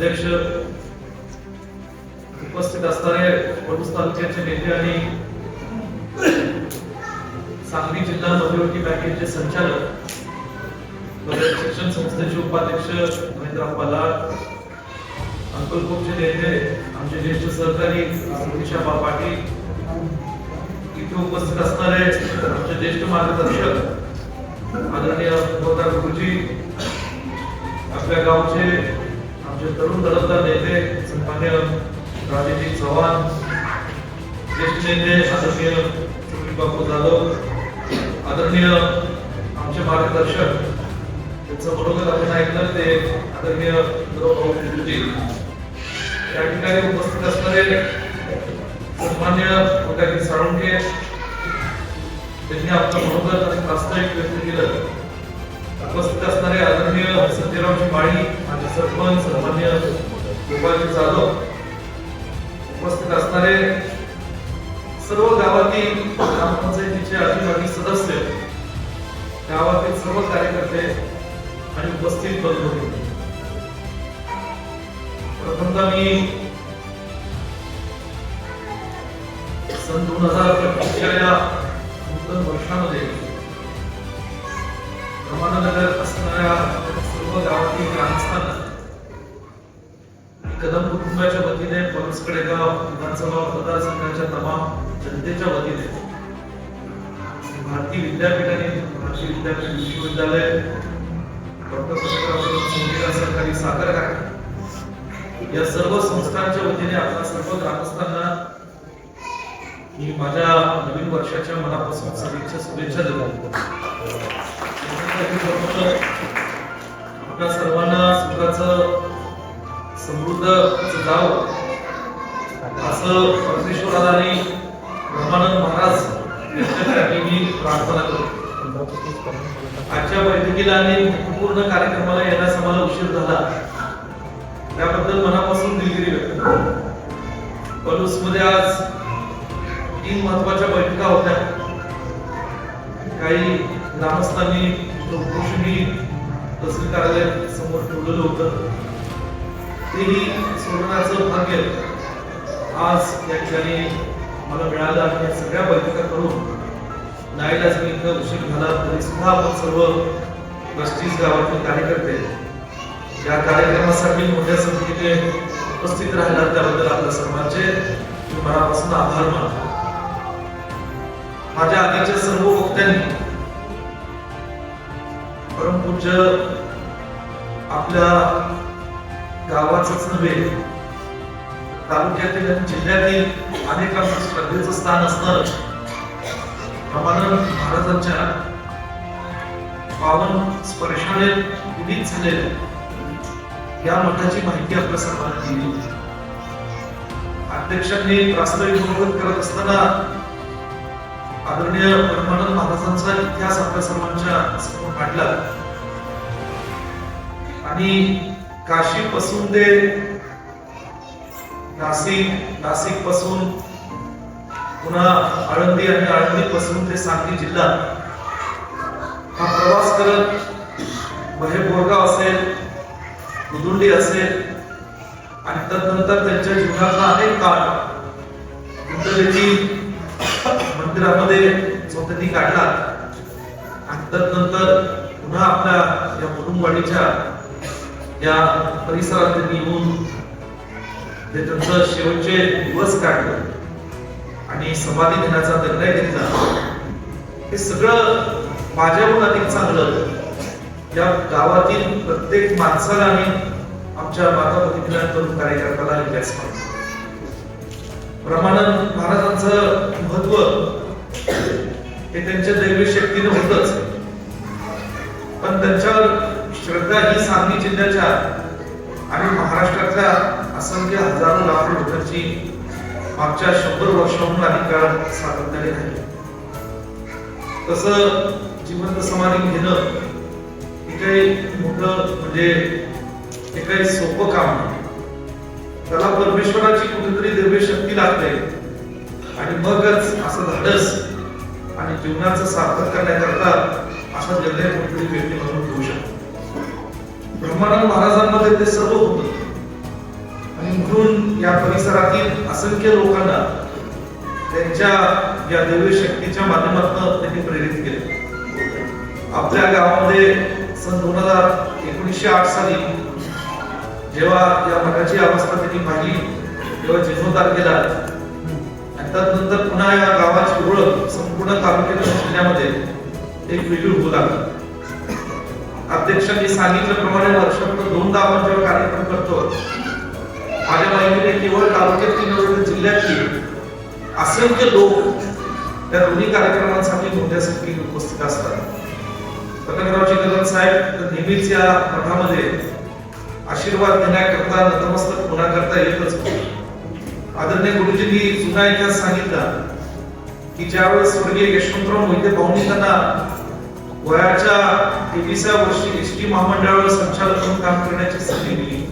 अध्यक्ष उपस्थित असणारे वडूज तालुक्याचे नेते आणि सांगली जिल्हा मध्यवर्ती बँकेचे संचालक शिक्षण संस्थेचे उपाध्यक्ष महेंद्र पलार अंकलकोटचे नेते आमचे ज्येष्ठ सहकारी निशाबा पाटील इथे उपस्थित असणारे आमचे ज्येष्ठ मार्गदर्शक आदरणीय गुरुजी आपल्या गावचे आमचे तरुण दडपदार नेते सन्मान्य राजेजी चव्हाण ज्येष्ठ नेते आदरणीय सुनील बापू जाधव आदरणीय आमचे मार्गदर्शक त्यांचं बरोबर आपण ऐकलं ते आदरणीय भाऊ गुरुजी या ठिकाणी उपस्थित असणारे सन्मान्य कोट्याधी साळुंके त्यांनी आपलं बरोबर वास्तविक व्यक्त केलं. उपस्थित असणारे आदरणीय सत्यराम माळी माझे सरपंच सन्मान्य गोपालजी जाधव उपस्थित असणारे सर्व गावातील ग्रामपंचायतीचे अधिकारी सदस्य गावातील सर्व कार्यकर्ते आणि उपस्थित बंधू होते प्रथमतः मी सन दोन हजार पंचवीसच्या या नूतन वर्षामध्ये रमाननगर असणाऱ्या सर्व गावातील ग्रामस्थांना कदम कुटुंबाच्या वतीने पणसकडेगाव विधानसभा मतदारसंघाच्या तमाम जनतेच्या वतीने भारतीय विद्यापीठाने भारतीय विद्यापीठ विश्वविद्यालय डॉक्टर संगीता सरकारी साखर कारखाना या सर्व संस्थांच्या वतीने आपल्या सर्व ग्रामस्थांना मी माझ्या नवीन वर्षाच्या मनापासून सदिच्छा शुभेच्छा देतो. आपल्या सर्वांना सुखाचं समृद्ध असं जावं. असं परमेश्वराने ब्रह्मानंद महाराज यांच्यासाठी मी प्रार्थना करतो. आजच्या बैठकीला आणि पूर्ण कार्यक्रमाला येण्यास आम्हाला उशीर झाला. त्याबद्दल मनापासून दिलगिरी व्यक्त करतो. पलूसमध्ये आज तीन महत्त्वाच्या बैठका होत्या. काही ग्रामस्थांनी चौकशी तहसील कार्यालय समोर ठेवलेलं होतं. तेही सोडवण्याचं भाग्य आज या ठिकाणी मला मिळालं आणि या सगळ्या बैठका करून नाईलाज मी इथं उशीर झाला. तरी सुद्धा आपण सर्व पस्तीस गावातील कार्यकर्ते या कार्यक्रमासाठी मोठ्या संख्येने उपस्थित राहिला त्याबद्दल आपल्या सर्वांचे मनापासून आभार मानतो. माझ्या आधीच्या सर्व वक्त्यांनी परमपूज्य आपल्या गावाचंच नव्हे तालुक्यातील आणि जिल्ह्यातील अनेकांचं श्रद्धेचं स्थान असणार रमानंद महाराजांच्या पावन स्पर्शाने उदित झालेल्या या मठाची माहिती आपल्या सर्वांना दिली. अध्यक्षांनी प्रास्ताविक मनोगत करत असताना आदरणीय परमानंद महाराजांचा इतिहास आपल्या सर्वांच्या समोर मांडला. आणि काशी पासून ते नाशिक नाशिकपासून पुन्हा आळंदी आणि आळंदी पासून ते सांगली जिल्हा हा प्रवास करत बहे बोरगाव असेल दुदुंडी असेल आणि तदनंतर त्यांच्या जीवनातला अनेक काळ कुंडलेची मंदिरामध्ये जो काढला. आणि नंतर पुन्हा आपल्या या कुटुंबवाडीच्या या परिसरात त्यांनी येऊन ते त्यांचं शेवटचे दिवस काढले. आणि समाधी देण्याचा निर्णय घेतला. हे सगळं माझ्याहून अधिक चांगलं. या गावातील प्रत्येक माणसाला आणि आमच्या माता भगिनीला तरुण कार्यकर्त्याला इतिहास माहिती महाराजांचं महत्त्व हे त्यांच्या दैवी शक्तीने होतच. पण त्यांच्यावर श्रद्धा ही सांगली जिल्ह्याच्या आणि महाराष्ट्रातल्या असंख्य हजारो लाखो लोकांची मागच्या शंभर वर्षाहून अधिक काळ सातत्याने राहिली. तसं जिवंत समाधी घेणं हे काही मोठं म्हणजे हे काही सोपं काम नाही. त्याला परमेश्वराची कुठेतरी दैवी शक्ती लागते. आणि मगच असं धाडस आणि जीवनाचं सार्थक करण्याकरता असा निर्णय कोणतरी व्यक्ती म्हणून घेऊ शकतो. ब्रह्मानंद महाराजांमध्ये ते सर्व होतं. या परिसरातील असंख्य लोकांना त्यांच्या या दैवी शक्तीच्या माध्यमातून त्यांनी प्रेरित केले. आपल्या गावामध्ये सन दोन हजार एकोणीसशे आठ साली जेव्हा या मठाची अवस्था त्यांनी पाहिली तेव्हा जीर्णोद्धार केला त्यानंतर पुन्हा या गावाची ओळख संपूर्ण तालुक्याच्या जिल्ह्यामध्ये एक वेगळी होऊ लागली. अध्यक्षांनी सांगितल्याप्रमाणे वर्षातून दोनदा आपण जेव्हा कार्यक्रम करतो माझ्या माहितीने केवळ तालुक्यातली नव्हे तर जिल्ह्यातली असंख्य लोक त्या दोन्ही कार्यक्रमांसाठी मोठ्या संख्येने उपस्थित असतात. पतंगरावजी कदम साहेब नेहमीच या मठामध्ये आशीर्वाद देण्याकरता नतमस्तक होण्याकरता येतच आदरणीय गुरुजींनी जुना इतिहास सांगितला की ज्यावेळेस स्वर्गीय यशवंतराव मोहिते भाऊंनी त्यांना वयाच्या तेविसाव्या वर्षी एस टी महामंडळावर संचालक म्हणून काम करण्याची संधी दिली.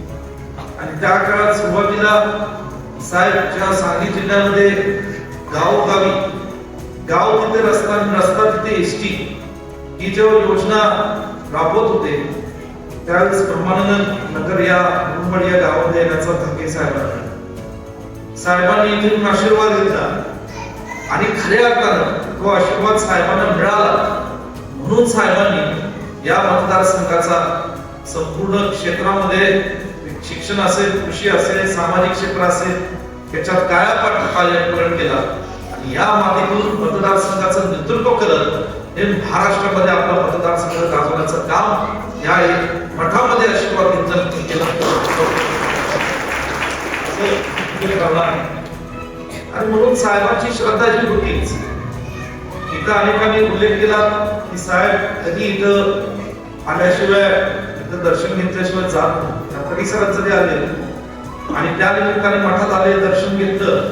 आणि त्या काळात सुरुवातीला साहेब ज्या सांगली जिल्ह्यामध्ये गावोगावी गाव तिथे रस्ता रस्ता तिथे एस टी ही जेव्हा योजना राबवत होते त्यावेळेस ब्रह्मानंद नगर या मुरुंबड या गावामध्ये येण्याचा धके साहेबांना. साहेबांनी इथून आशीर्वाद घेतला. आणि खऱ्या अर्थानं तो आशीर्वाद साहेबांना मिळाला. म्हणून साहेबांनी या मतदारसंघाचा संपूर्ण क्षेत्रामध्ये शिक्षण असेल कृषी असेल सामाजिक क्षेत्र असेल त्याच्यात कायापाठ कार्यक्रम केला. आणि या मातीतून मतदारसंघाचं नेतृत्व करत हे महाराष्ट्रामध्ये आपला मतदारसंघ गाजवण्याचं काम या एक मठामध्ये आशीर्वाद घेतलं. केलं असं हे आणि म्हणून साहेबांची श्रद्धा जी होतीच इथं अनेकांनी उल्लेख केला की साहेब कधी इथं आल्याशिवाय इथं दर्शन घेतल्याशिवाय जात त्या परिसरात जरी आले आणि त्या निमित्ताने मठात आले दर्शन घेतलं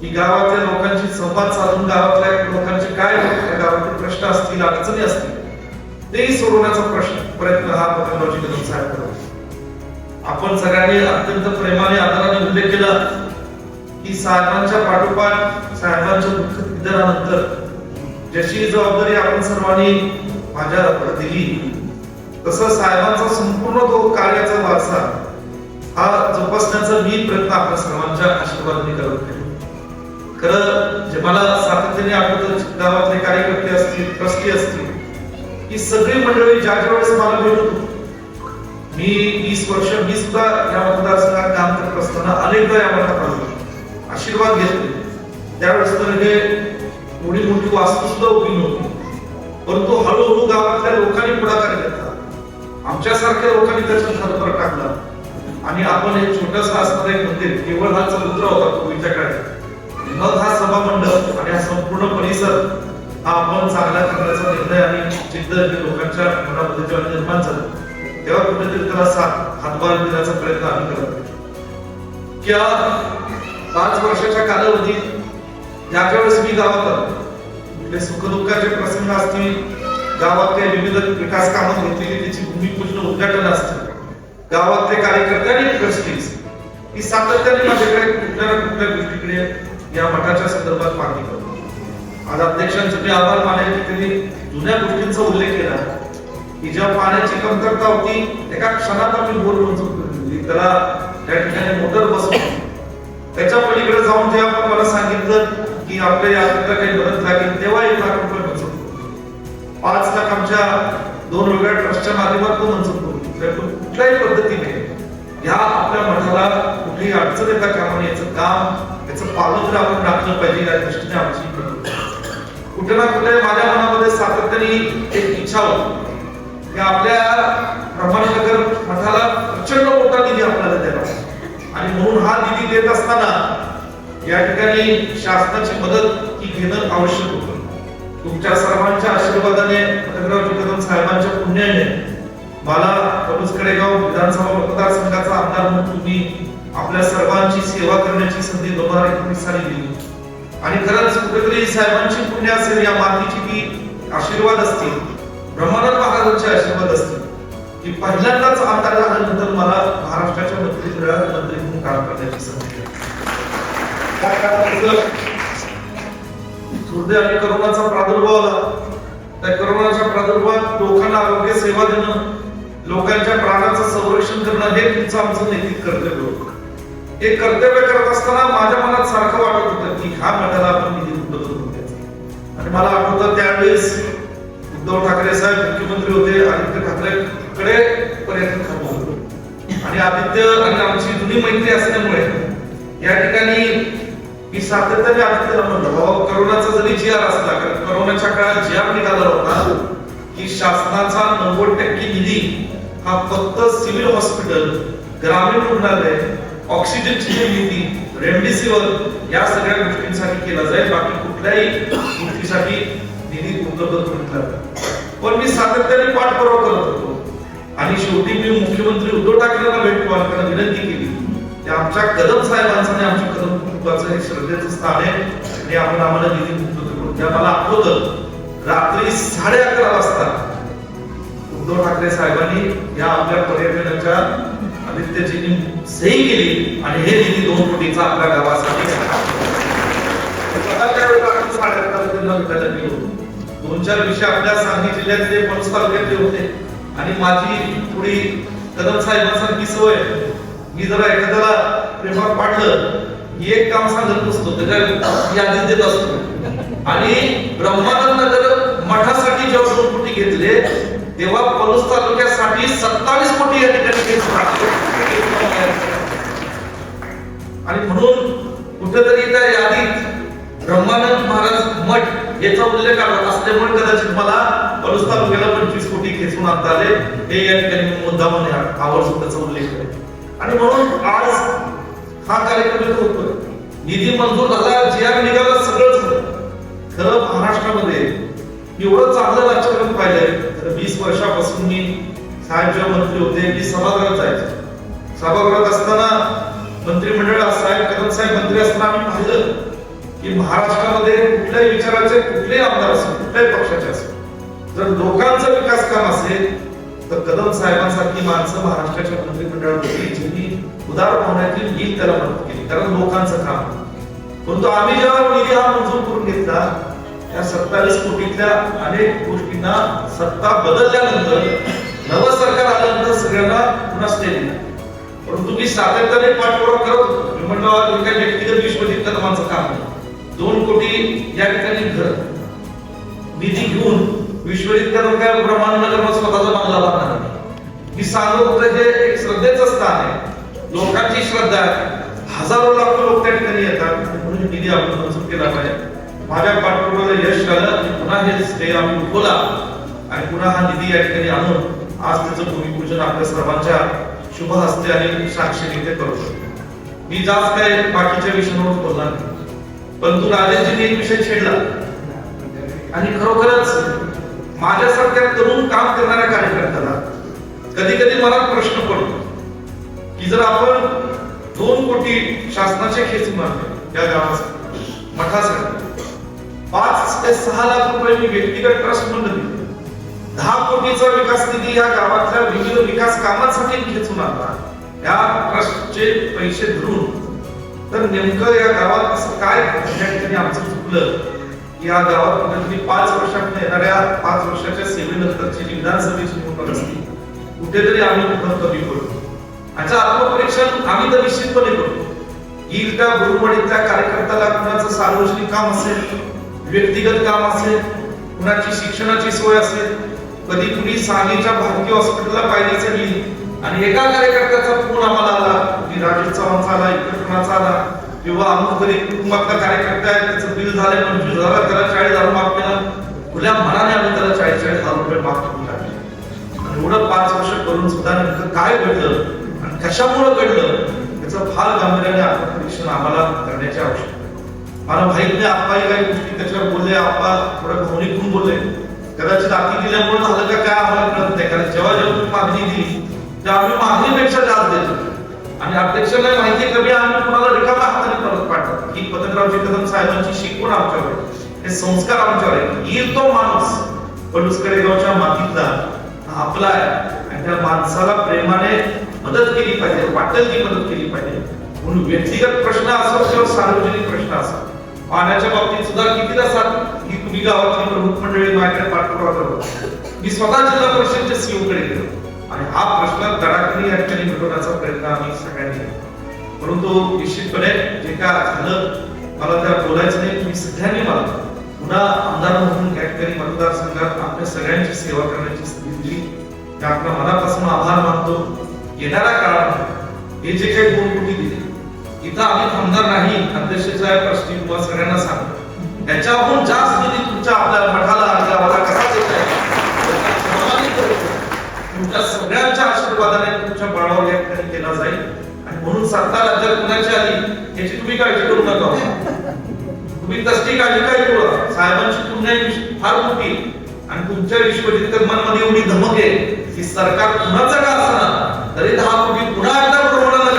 की गावातल्या लोकांशी संवाद साधून गावातल्या लोकांचे काय गावातले गावातील प्रश्न असतील अडचणी असतील तेही सोडवण्याचा प्रश्न प्रयत्न हा पतंगरावजी कदम साहेब करत आपण सगळ्यांनी अत्यंत प्रेमाने आदराने उल्लेख केला की साहेबांच्या पाठोपाठ साहेबांच्या दुःख निधनानंतर जशी जबाबदारी आपण सर्वांनी माझ्या दिली. तसं साहेबांचा संपूर्ण तो कार्याचा वारसा हा जोपासण्याचा मी प्रयत्न आपल्या सर्वांच्या आशीर्वादाने करत आहे. खरं जे मला सातत्याने आठवत गावातले कार्यकर्ते असतील ट्रस्टी असतील ही सगळी मंडळी ज्या ज्या वेळेस मला भेटत होती मी वीस वर्ष मी सुद्धा या मतदारसंघात काम करत असताना अनेकदा या मठात आशीर्वाद घेतले. त्यावेळेस तर हे थोडी मोठी वास्तू सुद्धा उभी नव्हती. परंतु हळूहळू गावातल्या लोकांनी पुढाकार घेतला. आमच्यासारख्या लोकांनी त्याच्यात हातभार टाकला. आणि आपण एक छोटस असणारे मंदिर केवळ हा समुद्र होता पूर्वीच्या काळात मग हा सभा मंडप आणि हा संपूर्ण परिसर हा आपण चांगला करण्याचा निर्णय आणि चिंतन लोकांच्या मनामध्ये जेव्हा निर्माण झालं तेव्हा कुठेतरी त्याला साथ हातभार देण्याचा प्रयत्न आम्ही करत त्या पाच वर्षाच्या कालावधीत ज्या वेळेस मी गावात आलो कुठले सुखदुःखाचे प्रसंग असतील गावातले विविध विकास कामं होतील त्याची भूमिपूजन उद्घाटन असतील गावातले कार्यकर्ते आणि ट्रस्टीज ही सातत्याने माझ्याकडे कुठल्या ना कुठल्या गोष्टीकडे या मठाच्या संदर्भात मागणी करतो. आज अध्यक्षांचे मी आभार मानले की त्यांनी जुन्या गोष्टींचा उल्लेख केला. की जेव्हा पाण्याची कमतरता होती एका क्षणात आम्ही बोर मंजूर म्हणजे करून त्याला त्या ठिकाणी मोटर बसवली. त्याच्या पलीकडे जाऊन जेव्हा आपण मला सांगितलं की आपल्या या आपल्याला काही मदत लागेल तेव्हा एक लाख रुपये मंजूर पाच लाख आमच्या दोन वेगळ्या ट्रस्टच्या माध्यमातून मंजूर करू तर कुठल्याही पद्धतीने या आपल्या मठाला कुठलीही अडचण येता कामा नये याचं काम याचं पालन जर आपण राखलं पाहिजे या दृष्टीने आमची कुठे ना कुठे माझ्या मनामध्ये सातत्याने एक इच्छा होती. की आपल्या ब्रह्मानगर मठाला प्रचंड मोठा निधी आपल्याला द्यावा आणि म्हणून हा निधी देत असताना या ठिकाणी शासनाची मदत ही घेणं आवश्यक होतं. तुमच्या सर्वांच्या आशीर्वादाने पतंगरावजी कदम साहेबांच्या पुण्याने मला कबूज कडेगाव विधानसभा मतदारसंघाचा आमदार म्हणून तुम्ही आपल्या सर्वांची सेवा करण्याची संधी दोन हजार एकोणीस साली दिली आणि खरंच कुठेतरी साहेबांची पुण्य असेल या मातीची ती आशीर्वाद असतील. ब्रह्मानंद महाराजांचे आशीर्वाद असतील. की पहिल्यांदाच आमदार झाल्यानंतर मला महाराष्ट्राच्या मंत्रिमंडळात मंत्री म्हणून काम करण्याची संधी त्या काळात आणि करोनाचा प्रादुर्भाव आला. त्या करोनाच्या प्रादुर्भावात लोकांना आरोग्य सेवा देणं लोकांच्या प्राणाचं संरक्षण करणं हे तुमचं आमचं नैतिक कर्तव्य होतं. हे कर्तव्य करत असताना माझ्या मनात सारखं वाटत होतं की ह्या मठाला आपण निधी उपलब्ध करून द्यायचा. आणि मला आठवतं त्यावेळेस उद्धव ठाकरे साहेब मुख्यमंत्री होते आदित्य ठाकरेकडे पर्यटन पर्यंत होतं. आणि आदित्य आणि आमची जुनी मैत्री असल्यामुळे या ठिकाणी मी सातत्याने आदित्यला म्हणलं बाबा करोनाचा जरी जी आर असला कारण करोनाच्या काळात जी आर निघाला होता की शासनाचा नव्वद टक्के निधी हा फक्त सिव्हिल हॉस्पिटल ग्रामीण रुग्णालय ऑक्सिजनची निर्मिती रेमडेसिवीर या सगळ्या गोष्टींसाठी केला जाईल बाकी कुठल्याही गोष्टीसाठी निधी उपलब्ध करून दिला पण मी सातत्याने पाठपुरावा करत होतो. आणि शेवटी मी मुख्यमंत्री उद्धव ठाकरेंना भेटतो त्यांना विनंती केली. की आमच्या कदम साहेबांचं आणि आमच्या कदम कुटुंबाचं हे श्रद्धेचं स्थान आहे. आणि आपण आम्हाला निधी उपलब्ध करून द्या मला आठवतं रात्री साडे अकरा वाजता उद्धव ठाकरे साहेबांनी या आपल्या पर्यटनाच्या आदित्यजींनी सही केली. आणि हे निधी दोन कोटीचा आपल्या गावासाठी साडे अकरा वाजता भेटायला गेलो दोन चार विषय आपल्या सांगली जिल्ह्यातले पणस तालुक्यातले होते. आणि माझी थोडी कदम साहेबांसारखी सवय मी जरा एखाद्याला प्रेमात पाडलं एक काम सांगत नसतो त्याच्या यादी देत असतो. आणि ब्रह्मानंद नगर मठासाठी जेव्हा दोन कोटी घेतले तेव्हा पलूस तालुक्यासाठी सत्तावीस कोटी या ठिकाणी आणि म्हणून कुठेतरी त्या यादीत ब्रह्मानंद महाराज मठ याचा उल्लेख आला असल्यामुळे कदाचित मला पलूस तालुक्याला पंचवीस कोटी खेचून आणता आले. हे या ठिकाणी मुद्दा म्हणे आवर्जून त्याचा उल्लेख आहे आणि म्हणून आज हा कार्यक्रम इथं होतो निधी मंजूर झाला जे आर निघाला सगळंच खरं महाराष्ट्रामध्ये एवढं चांगलं राजकारण पाहिलंय तर वीस वर्षापासून मी साहेब मंत्री होते मी सभागृहात जायचो. सभागृहात असताना मंत्रिमंडळ साहेब कदम साहेब मंत्री असताना आम्ही पाहिलं. की महाराष्ट्रामध्ये कुठल्याही विचाराचे कुठलेही आमदार असो कुठल्याही पक्षाचे असो जर लोकांचा विकास काम असेल तर कदम साहेबांसारखी माणसं महाराष्ट्राच्या मंत्रिमंडळात होती ज्यांनी उदार होण्याची येईल त्याला मदत केली कारण लोकांचं काम. परंतु आम्ही जेव्हा निधी हा मंजूर करून घेतला या सत्तावीस कोटीतल्या अनेक गोष्टींना सत्ता बदलल्यानंतर नवं सरकार आल्यानंतर सगळ्यांना पुन्हा स्टे दिला. परंतु मी सातत्याने पाठपुरावा करत होतो. मी म्हणलं काही व्यक्तिगत विश्वजित कदमांचं काम नाही. दोन कोटी या ठिकाणी घर. निधी घेऊन विश्वजित कदम काय ब्रह्मांड स्वतःचा बांधला बांधणार नाही मी सांगत होतो हे एक श्रद्धेचं स्थान आहे. लोकांची श्रद्धा आहे. हजारो लाखो लोक त्या ठिकाणी येतात. म्हणून निधी आपण मंजूर केला पाहिजे. माझ्या पाठपुराव्याला यश आलं आणि पुन्हा हे स्टे आपण खोला आणि पुन्हा हा निधी या ठिकाणी आणून आज त्याचं भूमिपूजन आपल्या सर्वांच्या शुभ हस्ते आणि साक्षीने ते करू शकतो. मी जास्त काय बाकीच्या विषयांवर बोलणार नाही. परंतु राजेंजींनी एक विषय छेडला. आणि खरोखरच माझ्यासारख्या तरुण काम करणाऱ्या कार्यकर्त्याला कधी कधी मला प्रश्न पडतो की जर आपण दोन कोटी शासनाचे खेच मारले या गावासाठी मठासाठी पाच ते सहा लाख रुपये मी व्यक्तिगत ट्रस्ट म्हणून दिले. दहा कोटीचा विकास निधी या गावातल्या विविध विकास कामासाठी खेचून आणला. या ट्रस्टचे पैसे धरून तर नेमकं या गावात असं काय या ठिकाणी आमचं चुकलं? की या गावात कुठेतरी पाच वर्षात येणाऱ्या पाच वर्षाच्या सेवेनंतरची जी विधानसभेची निवडणूक असते कुठेतरी आम्ही कुठं कमी करतो याचं आत्मपरीक्षण आम्ही तर निश्चितपणे करतो येईल त्या गुरुमडीतल्या कार्यकर्त्याला कुणाचं सार्वजनिक काम असेल व्यक्तिगत काम असेल कुणाची शिक्षणाची सोय असेल कधी कुणी सांगलीच्या भारतीय हॉस्पिटलला पाहिजे आणि एका कार्यकर्त्याचा फोन आम्हाला आला. की राजेश चव्हाणचा आला इतर आला किंवा अमुक घरी कुटुंबातला कार्यकर्ता आहे त्याचं बिल झालंय पंचवीस हजार त्याला चाळीस हजार माफ केला. खुल्या मनाने आम्ही त्याला चाळीस चाळीस हजार रुपये माफ करून टाकले. आणि एवढं पाच वर्ष करून सुद्धा नेमकं काय घडलं आणि कशामुळे घडलं याचं फार गांभीर्याने आत्मपरीक्षण आम्हाला करण्याची आवश्यकता आहे. मला माहीत नाही आप्पाही काही गोष्टी त्याच्यावर बोलले आप्पा थोडं भावनिकून बोलले. कदाचित आधी दिल्यामुळे झालं का काय आम्हाला कळत नाही कारण जेव्हा जेव्हा तुम्ही मागणी दिली तेव्हा आम्ही मागणीपेक्षा जास्त देतो. आणि अध्यक्षाला माहिती कमी आम्ही कुणाला रिकामा हाताने परत पाठवतो ही पतंगरावजी कदम साहेबांची शिकवण आमच्यावर आहे. हे संस्कार आमच्यावर आहे. येईल तो माणूस पलुसकडे गावच्या मातीतला आपला आहे. आणि त्या माणसाला प्रेमाने मदत केली पाहिजे वाटेल ती मदत केली पाहिजे. म्हणून व्यक्तिगत प्रश्न असो किंवा सार्वजनिक प्रश्न असो पाण्याच्या बाबतीत सुद्धा कितीदा साथ ही तुम्ही गावातली प्रमुख मंडळी माझ्याकडे पाठपुरावा करतो मी स्वतः जिल्हा परिषदच्या सीओ कडे गेलो. आणि हा प्रश्न धडाकणी या ठिकाणी मिटवण्याचा प्रयत्न आम्ही सगळ्यांनी केला. परंतु निश्चितपणे जे काय झालं मला त्या बोलायचं नाही तुम्ही सगळ्यांनी मला पुन्हा आमदार म्हणून त्या ठिकाणी मतदारसंघात आपल्या सगळ्यांची सेवा करण्याची संधी दिली. ते आपल्या मनापासून आभार मानतो. येणाऱ्या काळात हे जे काही दोन कोटी दिले इथं आम्ही थांबणार नाही अध्यक्ष साहेब ट्रस्टी किंवा सगळ्यांना सांग त्याच्याहून जास्त निधी तुमच्या आपल्या मठाला गावाला कसा देत आहे याचा सहभागी करायचं. तुमच्या सगळ्यांच्या आशीर्वादाने तुमच्या बळावर या ठिकाणी केला जाईल. आणि म्हणून सत्ता राज्यात कुणाची आली याची तुम्ही काळजी करू नका. तुम्ही तसली काळजी काय करू साहेबांची तुलना फार मोठी. आणि तुमच्या विश्वजित एवढी धमक आहे की सरकार कुणाचं का असणार? तरी दहा कोटी पुन्हा एकदा प्रमाणाला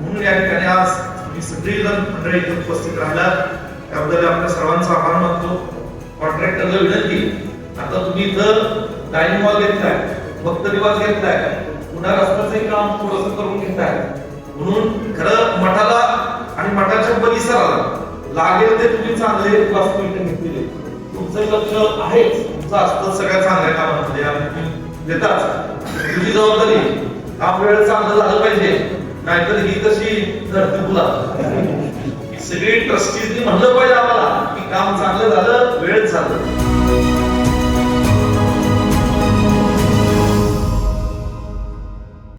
म्हणून या ठिकाणी आज तुम्ही सगळी जण मंडळी उपस्थित राहिला त्याबद्दल आपल्या सर्वांचा आभार मानतो. कॉन्ट्रॅक्टरला विनंती. आता तुम्ही इथं डायनिंग हॉल घेतलाय भक्त निवास घेतलाय पुन्हा रस्त्याचे काम थोडस करून घेताय. म्हणून खरं मठाला आणि मठाच्या परिसराला लागेल ते तुम्ही चांगले वास्तू इथे घेतलेले. तुमचं लक्ष आहेच. तुमचं असतं सगळ्या चांगल्या कामामध्ये. तुम्ही देताच. तुझी जबाबदारी काम वेळ चांगलं झालं पाहिजे. नाहीतर ही कशी धरती तुला सगळी ट्रस्टीजनी म्हणलं पाहिजे आम्हाला की काम चांगलं झालं वेळच झालं.